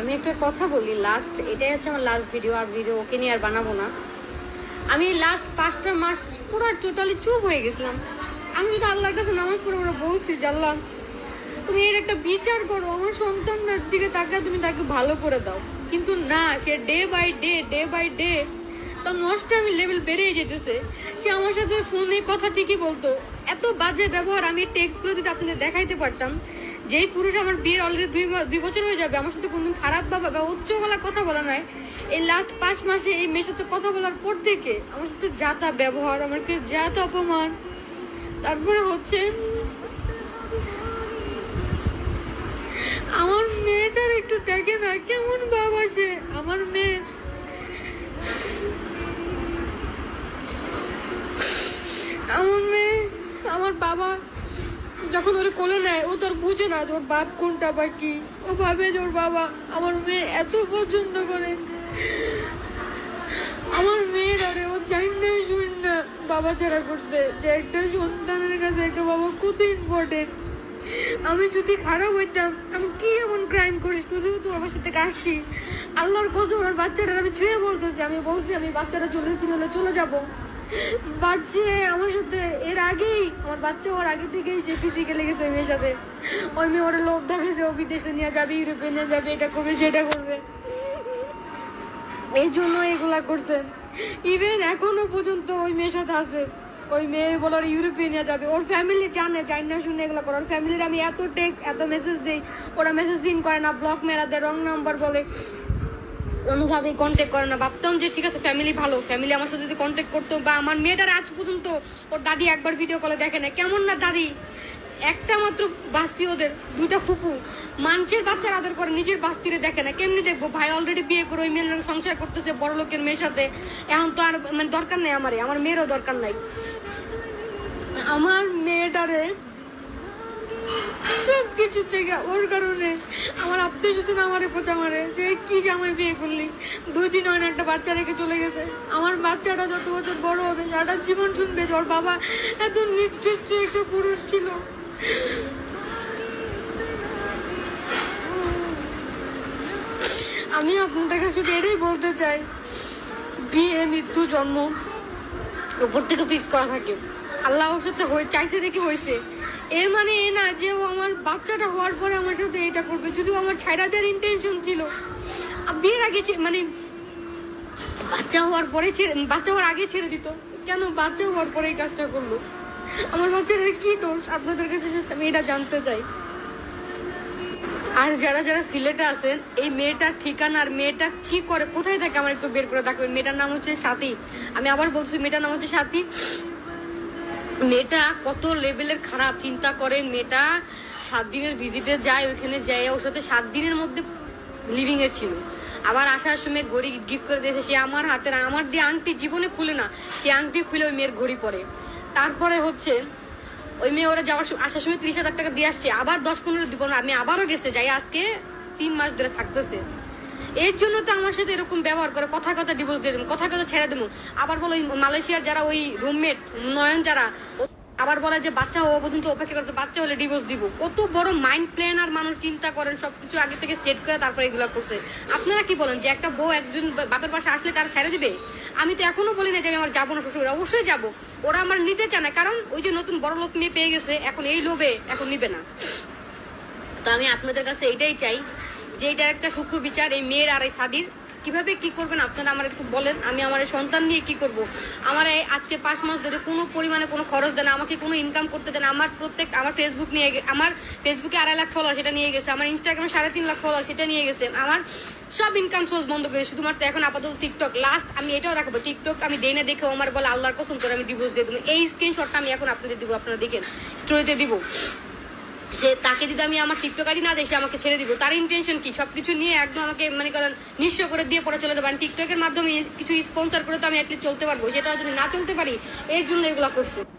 আমি একটা কথা বলি লাস্ট এটাই হচ্ছে আমার লাস্ট ভিডিও আর ভিডিও ওকে নিয়ে আর বানাবো না। আমি লাস্ট পাঁচটা মাস পুরো টোটালি চুপ হয়ে গেছিলাম। আমি যদি আল্লাহর কাছে নামাজ পড়ে ওরা বলছি জানলাম তুমি এর একটা বিচার করো, আমার সন্তানদের দিকে তাকে তুমি তাকে ভালো করে দাও। কিন্তু না, সে day by day day by day তার নষ্ট আমি লেভেল বেড়েই যেতেছে। সে আমার সাথে ফোনে কথা ঠিকই বলতো। এত বাজে ব্যবহার আমি টেক্সটগুলো যদি আপনাদের দেখাইতে পারতাম যেই পুরুষ আমার বিয়ের অলরেডি দুই দুই বছর হয়ে যাবে, আমার সাথে কোনদিন খারাপ বা উচ্চ গলা কথা বলা নয় এই লাস্ট পাঁচ মাসে এই মেয়ের সাথে কথা বলার পর থেকে আমার সাথে যা তা ব্যবহার আমাকে যা তা অপমান। তারপরে হচ্ছে, আমার মেয়েটার একটু দেখে না, কেমন বাবা সে আমার মেয়ে আমার মেয়ে, আমার বাবা যখন ওরে কোলে নেয়, ও তোর বুঝে না যে ওর বাপ কোনটা বা কি। ও ভাবে যে ওর বাবা আমার মেয়ে এত পছন্দ করে। আমার মেয়ের আরে ও জানি না না বাবা ছাড়া করছে। যে একটা সন্তানের কাছে একটা বাবা কত ইম্পর্টেন্ট আমি যদি খারাপ হইতাম, আমি কি এমন ক্রাইম করিস? তুই তো আমার সাথে কাজটি আল্লাহর কসম আমার বাচ্চাটা আমি ছুঁয়ে বলতেছি। আমি বলছি, আমি বাচ্চাটা চলে দিন হলে চলে যাব। বাচ্চা, আমার সাথে, এর আগেই, আমার বাচ্চা ওর আগে থেকেই সে ফিজিক্যালি গেছে ওই মেয়ের সাথে। ওই মেয়ে ওরা লোভ দেখাচ্ছে ও বিদেশে নিয়ে যাবে, ইউরোপে নিয়ে যাবে, এটা করবে, সেটা করবে। এই জন্য এগুলা করছে। ইভেন এখনও পর্যন্ত ওই মেয়ের সাথে আছে। ওই মেয়ে বলে ওরা ইউরোপে নিয়ে যাবে। ওর ফ্যামিলি জানে, জানি না শুনে এগুলো করে। ওর ফ্যামিলির আমি এত টেক্সট এত মেসেজ দিই। ওরা মেসেজ সিন করে না ব্লক মেরা রং নাম্বার বলে। কোনোভাবেই কন্ট্যাক্ট করে না। ভাবতাম যে, ঠিক আছে ফ্যামিলি ভালো। ফ্যামিলি আমার সাথে যদি কন্ট্যাক্ট করতো বা আমার মেয়েটার আজ পর্যন্ত ওর দাদি একবার ভিডিও কলে দেখে না কেমন না দাদি? একটা মাত্র বাস্তি ওদের, দুইটা ফুপু। মানুষের বাচ্চার আদর করে নিজের বাস্তিরে দেখে না। কেমনি দেখব? ভাই অলরেডি বিয়ে করে ওই মেয়ের সংসার করতেছে বড় লোকের মেয়ের সাথে। এখন তো আর মানে দরকার নাই আমারে। আমার মেয়েরও দরকার নাই। আমার মেয়েটারে কিছু থেকে ওর কারণে আমার আত্মীয় স্বজন আমারে পোচা মারে, যে কি জামাই বিয়ে করলি। দুই দিন হয় না একটা বাচ্চা রেখে চলে গেছে। আমার বাচ্চাটা যত বছর বড় হবে সারাটা জীবন শুনবে ওর বাবা এত নিষ্কৃষ্ট একটা পুরুষ ছিল। আমি আপনাদের কাছে শুধু এটাই বলতে চাই, বিয়ে, মৃত্যু, জন্ম, উপর থেকে ফিক্স করা থাকে। আল্লাহ সাথে চাইছে দেখে হয়েছে এর মানে এ না যে ও আমার বাচ্চাটা হওয়ার পরে আমার সাথে এটা করবে। যদিও আমার ছাইরা দেওয়ার ইন্টেনশন ছিল। বিয়ের আগে মানে বাচ্চা হওয়ার পরে ছেড়ে বাচ্চা হওয়ার আগে ছেড়ে দিত। কেন বাচ্চা হওয়ার পরে এই কাজটা করল? আমার বাচ্চাটার কি দোষ? আপনাদের কাছে আমি এটা জানতে চাই। আর যারা যারা সিলেটে আছেন, এই মেয়েটার ঠিকানা আর মেয়েটা কি করে? কোথায় থাকে? আমার একটু বের করে দেখবেন। মেয়েটার নাম হচ্ছে সাথী। আমি আবার বলছি, মেয়েটার নাম হচ্ছে সাথী। মেয়েটা কত লেভেলের খারাপ, চিন্তা করেন মেয়েটা। সাত দিনের ভিজিটে যায়, ওইখানে যায়, ওর সাথে সাত দিনের মধ্যে লিভিং এ ছিল। আবার আসার সময় ঘড়ি গিফট করে দিয়েছে, সে আমার হাতের, আমার দিয়ে আংটি জীবনে খুলে না, সে আংটি খুলে ওই মেয়ের ঘড়ি পরে। তারপরে হচ্ছে, ওই মেয়ে ওরা যাওয়ার সময়- আসার সময় ত্রিশ হাজার টাকা দিয়ে আসছে, আবার দশ পনেরো দিব আমি আবারও গেছে, যাই আজকে তিন মাস ধরে থাকতেছে। এর জন্য তো আমার সাথে এরকম ব্যবহার করে, কথা কথা ডিভোর্স দিয়ে দেবো, কথা কথা ছেড়ে দেবো। আবার বলো মালয়েশিয়ার যারা ওই রুমমেট নয়ন যারা আবার বলে যে বাচ্চা ও পর্যন্ত অপেক্ষা করতে বাচ্চা হলে ডিভোর্স দিব। কত বড় মাইন্ড প্ল্যান আর মানুষ চিন্তা করেন, সবকিছু আগে থেকে সেট করে তারপরে এগুলো করছে। আপনারা কি বলেন যে একটা বউ একজন বাপের পাশে আসলে তারা ছেড়ে দিবে? আমি তো এখনও বলি না যে আমি আমার যাব না শ্বশুর অবশ্যই যাব। ওরা আমার নিতে চায় না, কারণ ওই যে নতুন বড় লোক মেয়ে পেয়ে গেছে, এখন এই লোভে এখন নিবে না। তো আমি আপনাদের কাছে এটাই চাই যে এটার একটা সূক্ষ্ম বিচার, এই মেয়ের আর এই সাদির, কীভাবে কি করবেন? আপনারা আমার একটু বলেন, আমি আমার সন্তান নিয়ে কি করব? আমার আজকে পাঁচ মাস ধরে কোনো পরিমাণে কোনো খরচ দেন আমাকে কোনো ইনকাম করতে দেন আমার প্রত্যেক, আমার ফেসবুক নিয়ে আমার ফেসবুকে আড়াই লাখ ফলোয়ার সেটা নিয়ে গেছে, আমার ইনস্টাগ্রামে সাড়ে তিন লাখ ফলোয়ার সেটা নিয়ে গেছে। আমার সব ইনকাম সোর্স বন্ধ করে শুধুমাত্র এখন আপাতত টিকটক লাস্ট আমি এটাও দেখাবো টিকটক আমি দেই না দেখে আমার বলে আল্লাহর কসম করে আমি ডিভোর্স দিয়ে দেবো। এই স্ক্রিনশটটা আমি এখন আপনাদের দিব, আপনারা দেখেন স্টোরিতে দিব। সে তাকে যদি আমি আমার টিকটক আইডি না সে আমাকে ছেড়ে দিব, তার ইন্টেনশন কি? সব কিছু নিয়ে একদম আমাকে মানে করেন, নিঃস্ব করে দিয়ে পরে চলে দেবো টিকটকের মাধ্যমে কিছু স্পন্সার করে তো আমি অ্যাটলিস্ট চলতে পারব সেটা যদি না চলতে পারি, এর জন্য এগুলো করছে